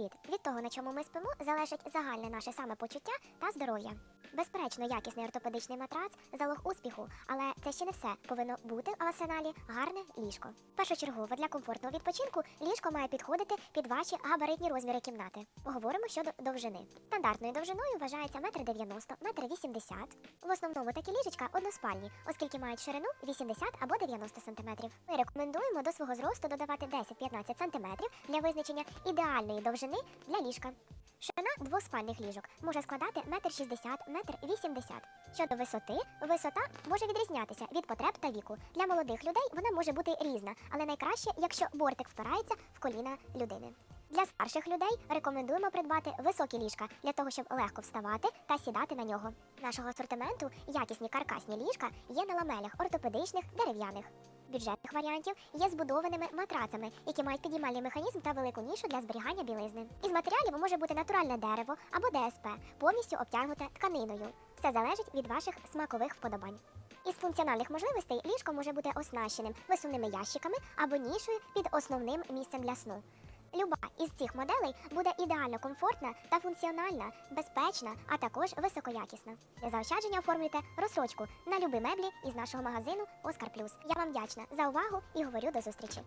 Привіт! Від того, на чому ми спимо, залежить загальне наше самопочуття та здоров'я. Безперечно, якісний ортопедичний матрац залог успіху, але це ще не все. Повинно бути в арсеналі гарне ліжко. Першочергово для комфортного відпочинку ліжко має підходити під ваші габаритні розміри кімнати. Поговоримо щодо довжини. Стандартною довжиною вважається 1,90 м, 1,80 м. В основному такі ліжечка односпальні, оскільки мають ширину 80 або 90 см. Ми рекомендуємо до свого зросту додавати 10-15 см для визначення ідеальної довжини для ліжка. Ширина двоспальних ліжок може складати 1,60 м, 1,80 м. Щодо висоти, висота може відрізнятися від потреб та віку. Для молодих людей вона може бути різна, але найкраще, якщо бортик впирається в коліна людини. Для старших людей рекомендуємо придбати високі ліжка для того, щоб легко вставати та сідати на нього. Нашого асортименту якісні каркасні ліжка є на ламелях ортопедичних дерев'яних. Бюджетних варіантів є збудованими матрацами, які мають підіймальний механізм та велику нішу для зберігання білизни. Із матеріалів може бути натуральне дерево або ДСП, повністю обтягнуте тканиною. Все залежить від ваших смакових вподобань. Із функціональних можливостей ліжко може бути оснащеним висувними ящиками або нішою під основним місцем для сну. Люба із цих моделей буде ідеально комфортна та функціональна, безпечна, а також високоякісна. Для заощадження оформлюйте розсрочку на любі меблі із нашого магазину Оскар Плюс. Я вам вдячна за увагу і говорю до зустрічі.